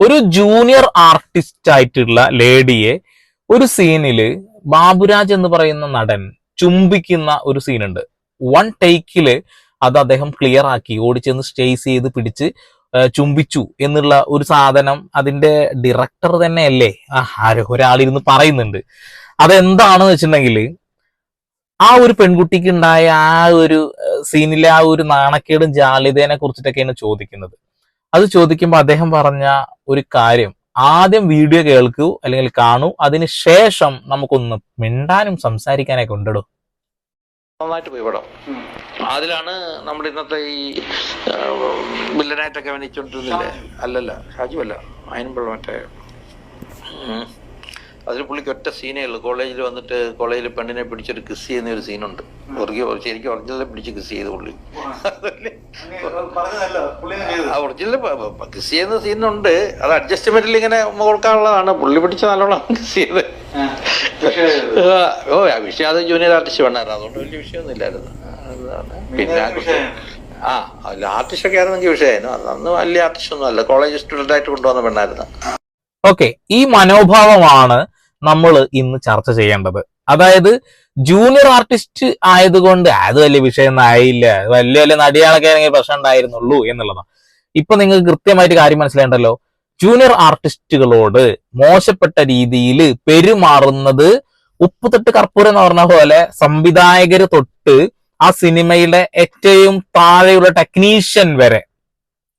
ഒരു junior artist ആയിട്ടുള്ള ലേഡിയെ ഒരു സീനിൽ ബാബുരാജ് എന്ന് പറയുന്ന നടൻ ചുംബിക്കുന്ന ഒരു സീനുണ്ട് വൺ ടേക്കിൽ അത് അദ്ദേഹം ക്ലിയർ ആക്കി ഓടിച്ചെന്ന് സ്റ്റേസ് ചെയ്ത് പിടിച്ച് ചുംബിച്ചു എന്നുള്ള ഒരു സാധനം അതിന്റെ ഡയറക്ടർ തന്നെയല്ലേ അല്ലേ? ഒരാളിരുന്ന് പറയുന്നുണ്ട്. അതെന്താണെന്ന് വെച്ചിട്ടുണ്ടെങ്കിൽ ആ ഒരു പെൺകുട്ടിക്ക് ഉണ്ടായ ആ ഒരു സീനിലെ ആ ഒരു നാണക്കേടും ജാളിതേനെ കുറിച്ചിട്ടൊക്കെയാണ് ചോദിക്കുന്നത്. അത് ചോദിക്കുമ്പോൾ അദ്ദേഹം പറഞ്ഞ ഒരു കാര്യം. ആദ്യം വീഡിയോ കേൾക്കൂ അല്ലെങ്കിൽ കാണൂ. അതിന് ശേഷം നമുക്കൊന്ന് മിണ്ടാനും സംസാരിക്കാനൊക്കെ ഉണ്ടോ നന്നായിട്ട് പോയി പടം. അതിലാണ് നമ്മുടെ ഇന്നത്തെ ഈ വില്ലനായിട്ടൊക്കെ അഭിനയിച്ചോണ്ടിരുന്നില്ലേ? അല്ലല്ല ഷാജു അല്ല. അതിനുമ്പോൾ മറ്റേ. അതിൽ പുള്ളിക്ക് ഒറ്റ സീനേ ഉള്ളൂ. കോളേജിൽ വന്നിട്ട് കോളേജിൽ പെണ്ണിനെ പിടിച്ചൊരു കിസ് ചെയ്യുന്ന ഒരു സീനുണ്ട്. ശരിക്കും ഒറിജിനലെ പിടിച്ച് കിസ് ചെയ്ത് പുള്ളി. ഒറിജിനൽ കിസ് ചെയ്യുന്ന സീനുണ്ട്. അത് അഡ്ജസ്റ്റ്മെന്റിൽ ഇങ്ങനെ കൊടുക്കാനുള്ളതാണ് പുള്ളി പിടിച്ച നല്ലോണം കിസ് ചെയ്ത്. ഓ ആ വിഷയം അത് ജൂനിയർ ആർട്ടിസ്റ്റ് വേണമായിരുന്നു. അതുകൊണ്ട് വലിയ വിഷയമൊന്നും ഇല്ലായിരുന്നു. അതാണ്. പിന്നെ ആ ആ അല്ല ആർട്ടിസ്റ്റ് ഒക്കെ ആയിരുന്നെങ്കിൽ വിഷയമായിരുന്നു അത് അന്ന് വലിയ ആർട്ടിസ്റ്റ് ഒന്നും അല്ല. കോളേജ് സ്റ്റുഡന്റ് ആയിട്ട് കൊണ്ടുവന്ന പെണ്ണായിരുന്നു. ഓക്കെ ഈ മനോഭാവമാണ് നമ്മൾ ഇന്ന് ചർച്ച ചെയ്യേണ്ടത്. അതായത് ജൂനിയർ ആർട്ടിസ്റ്റ് ആയതുകൊണ്ട് അത് വലിയ വിഷയമൊന്നും ആയില്ല. വലിയ വലിയ നടിയാളൊക്കെ ആണെങ്കിൽ പ്രശ്നം ഉണ്ടായിരുന്നുള്ളൂ എന്നുള്ളതാണ്. ഇപ്പൊ നിങ്ങൾക്ക് കൃത്യമായിട്ട് കാര്യം മനസ്സിലായിണ്ടല്ലോ? ജൂനിയർ ആർട്ടിസ്റ്റുകളോട് മോശപ്പെട്ട രീതിയിൽ പെരുമാറുന്നത് ഉപ്പുതൊട്ട് കർപ്പൂരം എന്ന് പറഞ്ഞ പോലെ സംവിധായകർ തൊട്ട് ആ സിനിമയിലെ ഏറ്റവും താഴെയുള്ള ടെക്നീഷ്യൻ വരെ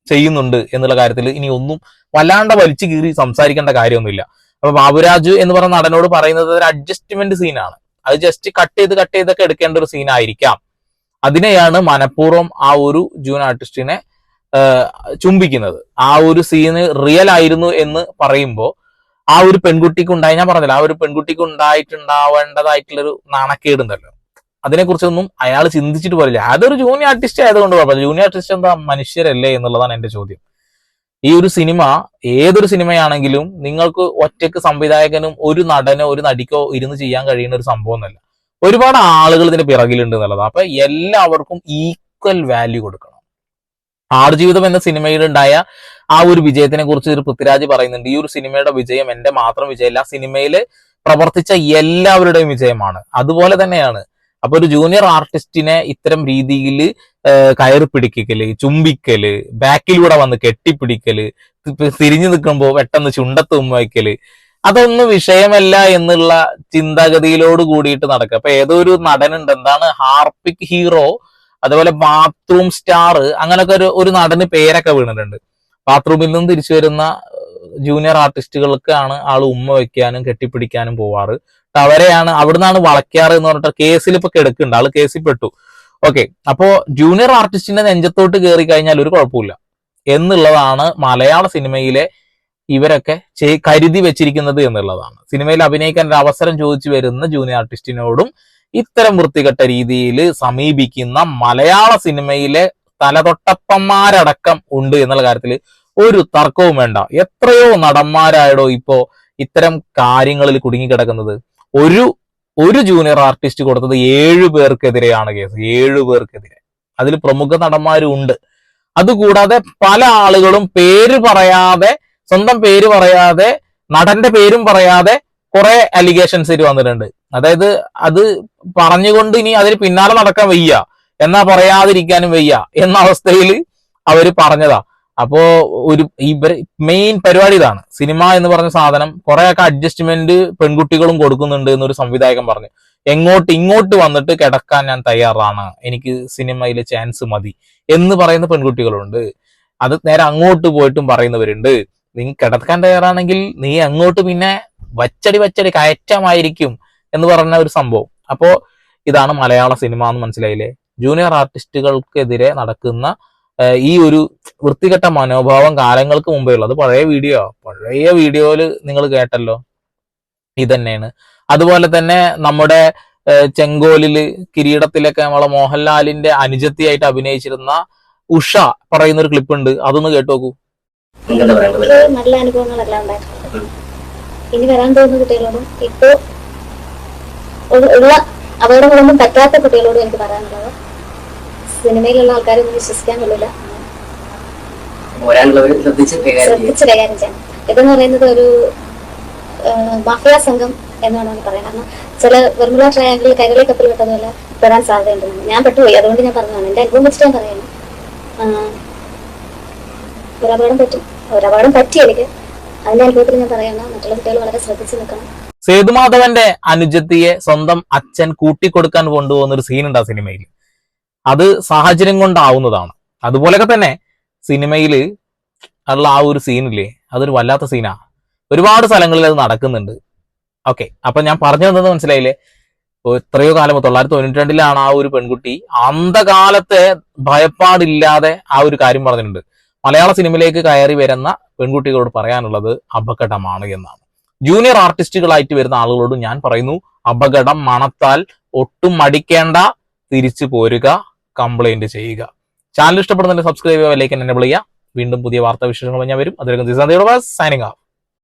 ചെയ്യുന്നുണ്ട് എന്നുള്ള കാര്യത്തിൽ ഇനി ഒന്നും വല്ലാണ്ട് വലിച്ചു കീറി സംസാരിക്കേണ്ട കാര്യമൊന്നുമില്ല. അപ്പൊ ബാബുരാജു എന്ന് പറഞ്ഞ നടനോട് പറയുന്നത് ഒരു അഡ്ജസ്റ്റ്മെന്റ് സീനാണ് അത് ജസ്റ്റ് കട്ട് ചെയ്ത് കട്ട് ചെയ്തൊക്കെ എടുക്കേണ്ട ഒരു സീനായിരിക്കാം അതിനെയാണ് മനഃപൂർവം ആ ഒരു ജൂൻ ആർട്ടിസ്റ്റിനെ ചുംബിക്കുന്നത്. ആ ഒരു സീന് റിയൽ ആയിരുന്നു എന്ന് പറയുമ്പോൾ ആ ഒരു പെൺകുട്ടിക്ക് ഉണ്ടായി ഞാൻ പറഞ്ഞില്ല ആ ഒരു പെൺകുട്ടിക്ക് ഉണ്ടായിട്ടുണ്ടാവേണ്ടതായിട്ടുള്ളൊരു നാണക്കേടുണ്ടല്ലോ. അതിനെക്കുറിച്ചൊന്നും അയാൾ ചിന്തിച്ചിട്ട് പോലില്ല. അതൊരു ജൂനിയർ ആർട്ടിസ്റ്റ് ആയതുകൊണ്ട് കുഴപ്പമില്ല. ജൂനിയർ ആർട്ടിസ്റ്റ് എന്താ മനുഷ്യരല്ലേ എന്നുള്ളതാണ് എന്റെ ചോദ്യം. ഈ ഒരു സിനിമ ഏതൊരു സിനിമയാണെങ്കിലും നിങ്ങൾക്ക് ഒറ്റയ്ക്ക് സംവിധായകനും ഒരു നടനോ ഒരു നടിക്കോ ഇരുന്ന് ചെയ്യാൻ കഴിയുന്ന ഒരു സംഭവമൊന്നുമല്ല. ഒരുപാട് ആളുകൾ ഇതിന്റെ പിറകിലുണ്ട് എന്നുള്ളത്. അപ്പൊ എല്ലാവർക്കും ഈക്വൽ വാല്യൂ കൊടുക്കണം. ആടുജീവിതം എന്ന സിനിമയിലുണ്ടായ ആ ഒരു വിജയത്തിനെ കുറിച്ച് ഒരു പൃഥ്വിരാജ് പറയുന്നുണ്ട്. ഈ ഒരു സിനിമയുടെ വിജയം എന്റെ മാത്രം വിജയമല്ല സിനിമയിൽ പ്രവർത്തിച്ച എല്ലാവരുടെയും വിജയമാണ്. അതുപോലെ തന്നെയാണ് അപ്പൊ ഒരു ജൂനിയർ ആർട്ടിസ്റ്റിനെ ഇത്തരം രീതിയിൽ കയറി പിടിക്കൽ ചുംബിക്കൽ ബാക്കിലൂടെ വന്ന് കെട്ടിപ്പിടിക്കൽ തിരിഞ്ഞു നിൽക്കുമ്പോൾ പെട്ടെന്ന് ചുണ്ടത്ത് ഉമ്മയ്ക്കൽ അതൊന്നും വിഷയമല്ല എന്നുള്ള ചിന്താഗതിയിലോട് കൂടിയിട്ട് നടക്കുക. അപ്പൊ ഏതോ ഒരു നടനുണ്ട് എന്താണ് ഹാർപ്പിക് ഹീറോ അതുപോലെ ബാത്റൂം സ്റ്റാർ അങ്ങനൊക്കെ ഒരു ഒരു നടന് പേരൊക്കെ വീണിട്ടുണ്ട് ബാത്റൂമിൽ നിന്നും തിരിച്ചു വരുന്ന ജൂനിയർ ആർട്ടിസ്റ്റുകൾക്കാണ് ആൾ ഉമ്മ വയ്ക്കാനും കെട്ടിപ്പിടിക്കാനും പോവാറ്. ട്ടോ അവരെയാണ് അവിടുന്നാണ് വളയ്ക്കാറ് എന്ന് പറഞ്ഞിട്ട് കേസിൽ ഇപ്പൊ കിടക്കുന്നുണ്ട്. ആൾ കേസിൽ പെട്ടു ഓക്കെ അപ്പോ ജൂനിയർ ആർട്ടിസ്റ്റിന്റെ നെഞ്ചത്തോട്ട് കയറി കഴിഞ്ഞാൽ ഒരു കുഴപ്പമില്ല എന്നുള്ളതാണ് മലയാള സിനിമയിലെ ഇവരൊക്കെ കരുതി വെച്ചിരിക്കുന്നത് എന്നുള്ളതാണ്. സിനിമയിൽ അഭിനയിക്കാൻ ഒരു അവസരം ചോദിച്ചു വരുന്ന ജൂനിയർ ആർട്ടിസ്റ്റിനോടും ഇത്തരം വൃത്തികെട്ട രീതിയിൽ സമീപിക്കുന്ന മലയാള സിനിമയിലെ തലതൊട്ടപ്പന്മാരടക്കം ഉണ്ട് എന്നുള്ള കാര്യത്തിൽ ഒരു തർക്കവും വേണ്ട. എത്രയോ നടന്മാരായടോ ഇപ്പോ ഇത്തരം കാര്യങ്ങളിൽ കുടുങ്ങിക്കിടക്കുന്നത്. ഒരു ഒരു ജൂനിയർ ആർട്ടിസ്റ്റ് കൊടുത്തത് ഏഴു പേർക്കെതിരെയാണ് കേസ്. ഏഴു പേർക്കെതിരെ. അതിൽ പ്രമുഖ നടന്മാരും ഉണ്ട് അതുകൂടാതെ പല ആളുകളും പേര് പറയാതെ സ്വന്തം പേര് പറയാതെ നടന്റെ പേരും പറയാതെ കുറെ അലിഗേഷൻസ് വന്നിട്ടുണ്ട്. അതായത് അത് പറഞ്ഞുകൊണ്ട് ഇനി അതിന് പിന്നാലെ നടക്കാൻ വയ്യ. എന്നാ പറയാതിരിക്കാനും വയ്യ എന്ന അവസ്ഥയിൽ അവർ പറഞ്ഞതാ. അപ്പോ ഒരു ഇവർ മെയിൻ പരിപാടി ഇതാണ്. സിനിമ എന്ന് പറഞ്ഞ സാധനം കുറെയൊക്കെ അഡ്ജസ്റ്റ്മെന്റ് പെൺകുട്ടികളും കൊടുക്കുന്നുണ്ട് എന്നൊരു സംവിധായകൻ പറഞ്ഞു. എങ്ങോട്ട് ഇങ്ങോട്ട് വന്നിട്ട് കിടക്കാൻ ഞാൻ തയ്യാറാണ്. എനിക്ക് സിനിമയിലെ ചാൻസ് മതി എന്ന് പറയുന്ന പെൺകുട്ടികളുണ്ട്. അത് നേരെ അങ്ങോട്ട് പോയിട്ടും പറയുന്നവരുണ്ട്. നീ കിടക്കാൻ തയ്യാറാണെങ്കിൽ നീ അങ്ങോട്ട് പിന്നെ വച്ചടി വച്ചടി കയറ്റമായിരിക്കും എന്ന് പറഞ്ഞ ഒരു സംഭവം. അപ്പോ ഇതാണ് മലയാള സിനിമ എന്ന് മനസ്സിലായില്ലേ? ജൂനിയർ ആർട്ടിസ്റ്റുകൾക്കെതിരെ നടക്കുന്ന ഈ ഒരു വൃത്തികെട്ട മനോഭാവം കാലങ്ങൾക്ക് മുമ്പേ ഉള്ളത് പഴയ വീഡിയോ പഴയ വീഡിയോയിൽ നിങ്ങൾ കേട്ടല്ലോ. ഇതന്നെയാണ്. അതുപോലെ തന്നെ നമ്മുടെ ചെങ്കോലിൽ കിരീടത്തിലൊക്കെ നമ്മളെ മോഹൻലാലിന്റെ അനുജത്തിയായിട്ട് അഭിനയിച്ചിരുന്ന ഉഷ പറയുന്ന ഒരു ക്ലിപ്പ് ഉണ്ട്. അതൊന്ന് കേട്ടു നോക്കൂ. നല്ല അനുഭവങ്ങളെല്ലാം ഇനി വരാൻ പോകുന്ന കുട്ടികളോടും ഇപ്പോ ഉള്ള- ഉള്ള അപകടങ്ങളൊന്നും പറ്റാത്ത കുട്ടികളോടും എനിക്ക് പറയാനുള്ളത് സിനിമയിലുള്ള ആൾക്കാരെ ഒന്നും വിശ്വസിക്കാൻ കൊള്ളില്ല. ശ്രദ്ധിച്ച് കൈകാര്യം ചെയ്യും. ഇതെന്ന് പറയുന്നത് ഒരു മാഫിയ സംഘം എന്നാണ് വേണമെങ്കിൽ പറയുന്നത്. കാരണം ചില വെർമുല ട്രയാങ്കിൾ കൈകളിൽ കപ്പിൽ പെട്ടതുപോലെ പെടാൻ സാധ്യതയുണ്ടെന്ന് ഞാൻ പെട്ടുപോയി. അതുകൊണ്ട് ഞാൻ പറഞ്ഞതാണ്. എന്റെ അനുഭവം വെച്ചിട്ട് ഞാൻ പറയുന്നു ഒരു അപകടം പറ്റും. ഒരു അപകടം പറ്റി എനിക്ക്. അതിന്റെ അനുഭവത്തിൽ ഞാൻ പറയണം മറ്റുള്ള കുട്ടികൾ വളരെ ശ്രദ്ധിച്ചു നിൽക്കണം. സേതുമാധവന്റെ അനുജത്തിയെ സ്വന്തം അച്ഛൻ കൂട്ടിക്കൊടുക്കാൻ കൊണ്ടുപോകുന്ന ഒരു സീൻ ഉണ്ട് ആ സിനിമയിൽ? അത് സാഹചര്യം കൊണ്ടാവുന്നതാണ്. അതുപോലൊക്കെ തന്നെ സിനിമയിൽ ഉള്ള ആ ഒരു സീനില്ലേ അതൊരു വല്ലാത്ത സീനാ ഒരുപാട് സ്ഥലങ്ങളിൽ അത് നടക്കുന്നുണ്ട്. ഓക്കെ അപ്പൊ ഞാൻ പറഞ്ഞു തന്നത് മനസ്സിലായില്ലേ? എത്രയോ കാലം തൊള്ളായിരത്തി തൊണ്ണൂറ്റി രണ്ടിലാണ് ആ ഒരു പെൺകുട്ടി അന്ധകാലത്തെ ഭയപ്പാടില്ലാതെ ആ ഒരു കാര്യം പറഞ്ഞിട്ടുണ്ട്. മലയാള സിനിമയിലേക്ക് കയറി വരുന്ന പെൺകുട്ടികളോട് പറയാനുള്ളത് അപകടമാണ് എന്നാണ്. ജൂനിയർ ആർട്ടിസ്റ്റുകളായിട്ട് വരുന്ന ആളുകളോട് ഞാൻ പറയുന്നു അപകടം മണത്താൽ ഒട്ടും മടിക്കേണ്ട തിരിച്ചു പോരുക കംപ്ലൈന്റ് ചെയ്യുക. ചാനൽ ഇഷ്ടപ്പെടുന്നതിന് സബ്സ്ക്രൈബ് ചെയ്യുക ലൈക്ക് എന്നെ വിളിക്കുക വീണ്ടും പുതിയ വാർത്താ വിശേഷങ്ങൾ ഞാൻ വരും. അതിലേക്ക് സൈനിങ് ഓഫ്